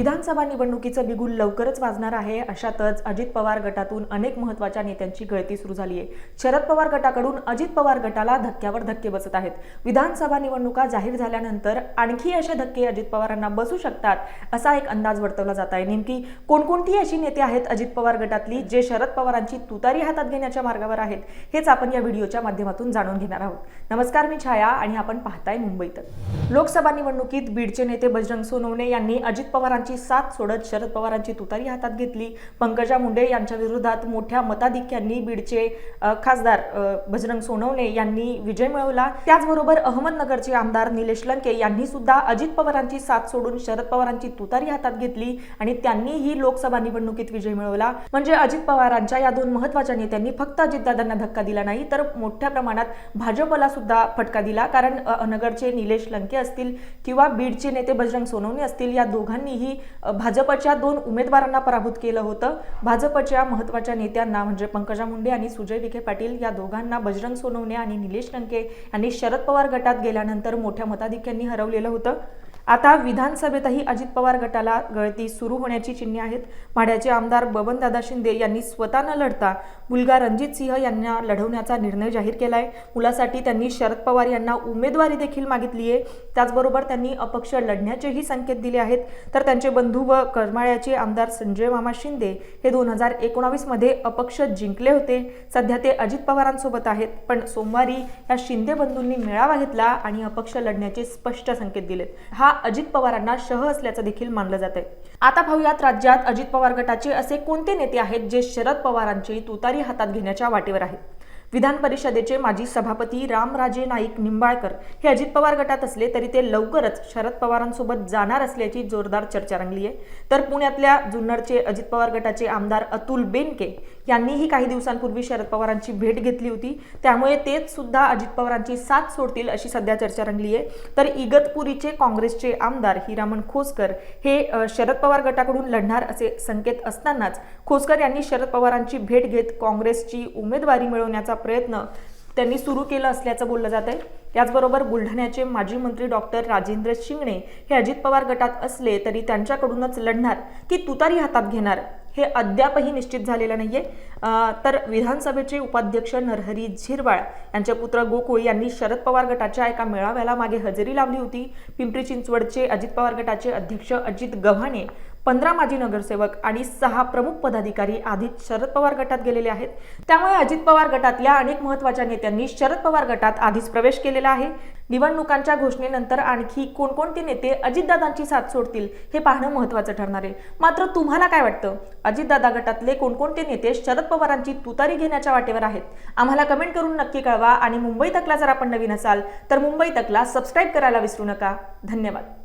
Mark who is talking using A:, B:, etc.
A: विधानसभा निवडणुकीचं बिगुल लवकरच वाजणार आहे. अशातच अजित पवार गटातून अनेक महत्त्वाच्या नेत्यांची गळती सुरू झाली आहे. शरद पवार गटाकडून अजित पवार गटाला धक्क्यावर धक्के बसत आहेत. विधानसभा निवडणुका जाहीर झाल्यानंतर आणखी असे धक्के अजित पवारांना बसू शकतात असा एक अंदाज वर्तवला जात आहे. नेमकी कोणकोणती अशी नेते आहेत अजित पवार गटातली जे शरद पवारांची तुतारी हातात घेण्याच्या मार्गावर आहेत हेच आपण या व्हिडिओच्या माध्यमातून जाणून घेणार आहोत. नमस्कार मी छाया आणि आपण पाहताय मुंबईत. लोकसभा निवडणुकीत बीडचे नेते बजरंग सोनवणे यांनी अजित पवारांची साथ सोडत शरद पवारांची तुतारी हातात घेतली. पंकजा मुंडे यांच्या विरोधात मोठ्या मताधिक्यांनी बीडचे खासदार बजरंग सोनवणे यांनी विजय मिळवला. त्याचबरोबर अहमदनगरचे आमदार निलेश लंके यांनी सुद्धा अजित पवारांची साथ सोडून शरद पवारांची तुतारी हातात घेतली आणि त्यांनीही लोकसभा निवडणुकीत विजय मिळवला. म्हणजे अजित पवारांच्या या दोन महत्त्वाच्या नेत्यांनी फक्त अजितदादांना धक्का दिला नाही तर मोठ्या प्रमाणात भाजपला सुद्धा फटका दिला. कारण नगरचे निलेश लंके असतील किंवा बीडचे नेते बजरंग सोनवणे असतील या दोघांनीही अ, भाजपच्या दोन उमेदवारांना पराभूत केलं होतं. भाजपच्या महत्त्वाच्या नेत्यांना म्हणजे पंकजा मुंडे आणि सुजय विखे पाटील या दोघांना बजरंग सोनवणे आणि निलेश लंके यांनी शरद पवार गटात गेल्यानंतर मोठ्या मताधिक्यांनी हरवलेलं होतं. आता विधानसभेतही अजित पवार गटाला गळती सुरू होण्याची चिन्हे आहेत. माढ्याचे आमदार बबनदादा शिंदे यांनी स्वतः न लढता मुलगा रणजित सिंह यांना लढवण्याचा निर्णय जाहीर केला आहे मुलासाठी त्यांनी शरद पवार यांना उमेदवारी देखील मागितली आहे. त्याचबरोबर त्यांनी अपक्ष लढण्याचेही संकेत दिले आहेत. तर त्यांचे बंधू व करमाळ्याचे आमदार संजय मामा शिंदे हे दोन हजार एकोणावीसमध्ये अपक्ष जिंकले होते. सध्या ते अजित पवारांसोबत आहेत. पण सोमवारी या शिंदे बंधूंनी मेळावा घेतला आणि अपक्ष लढण्याचे स्पष्ट संकेत दिलेत. हा अजित पवारांना शह असल्याचं देखील मानलं जात आहे आता पाहूयात राज्यात अजित पवार गटाचे असे कोणते नेते आहेत जे शरद पवारांची तुतारी हातात घेण्याच्या वाटेवर आहेत? विधान परिषदेचे माजी सभापती रामराजे नाईक निंबाळकर हे अजित पवार गटात असले तरी ते लवकरच शरद पवारांसोबत जाणार असल्याची जोरदार चर्चा रंगली आहे. तर पुण्यातल्या जुन्नरचे अजित पवार गटाचे आमदार अतुल बेनके यांनीही काही दिवसांपूर्वी शरद पवारांची भेट घेतली होती. त्यामुळे तेच सुद्धा अजित पवारांची साथ सोडतील अशी सध्या चर्चा रंगली आहे. तर इगतपुरीचे काँग्रेसचे आमदार हिरामण खोसकर हे शरद पवार गटाकडून लढणार असे संकेत असतानाच खोसकर यांनी शरद पवारांची भेट घेत काँग्रेसची उमेदवारी मिळवण्याचा प्रयत्न त्यांनी सुरू केलं असल्याचं बोललं जात आहे. त्याचबरोबर बुलढाण्याचे माजी मंत्री डॉक्टर राजेंद्र शिंगणे हे अजित पवार गटात असले तरी त्यांच्याकडूनच लढणार की तुतारी हातात घेणार हे अद्यापही निश्चित झालेलं नाहीये. तर विधानसभेचे उपाध्यक्ष नरहरी झिरवाळ यांचे पुत्र गोकुळ यांनी शरद पवार गटाच्या एका मेळाव्याला मागे हजेरी लावली होती. पिंपरी चिंचवडचे अजित पवार गटाचे अध्यक्ष अजित गव्हाणे पंधरा माजी नगरसेवक आणि सहा प्रमुख पदाधिकारी आधीच शरद पवार गटात गेलेले आहेत. त्यामुळे अजित पवार गटातल्या अनेक महत्त्वाच्या नेत्यांनी शरद पवार गटात आधीच प्रवेश केलेला आहे. निवडणुकांच्या घोषणेनंतर आणखी कोणकोणते नेते अजितदादांची साथ सोडतील हे पाहणं महत्वाचं ठरणार आहे. मात्र तुम्हाला काय वाटतं? अजितदादा गटातले कोणकोणते नेते शरद पवारांची तुतारी घेण्याच्या वाटेवर आहेत? आम्हाला कमेंट करून नक्की कळवा आणि मुंबई तकला जर आपण नवीन असाल तर मुंबई तकला सबस्क्राईब करायला विसरू नका. धन्यवाद.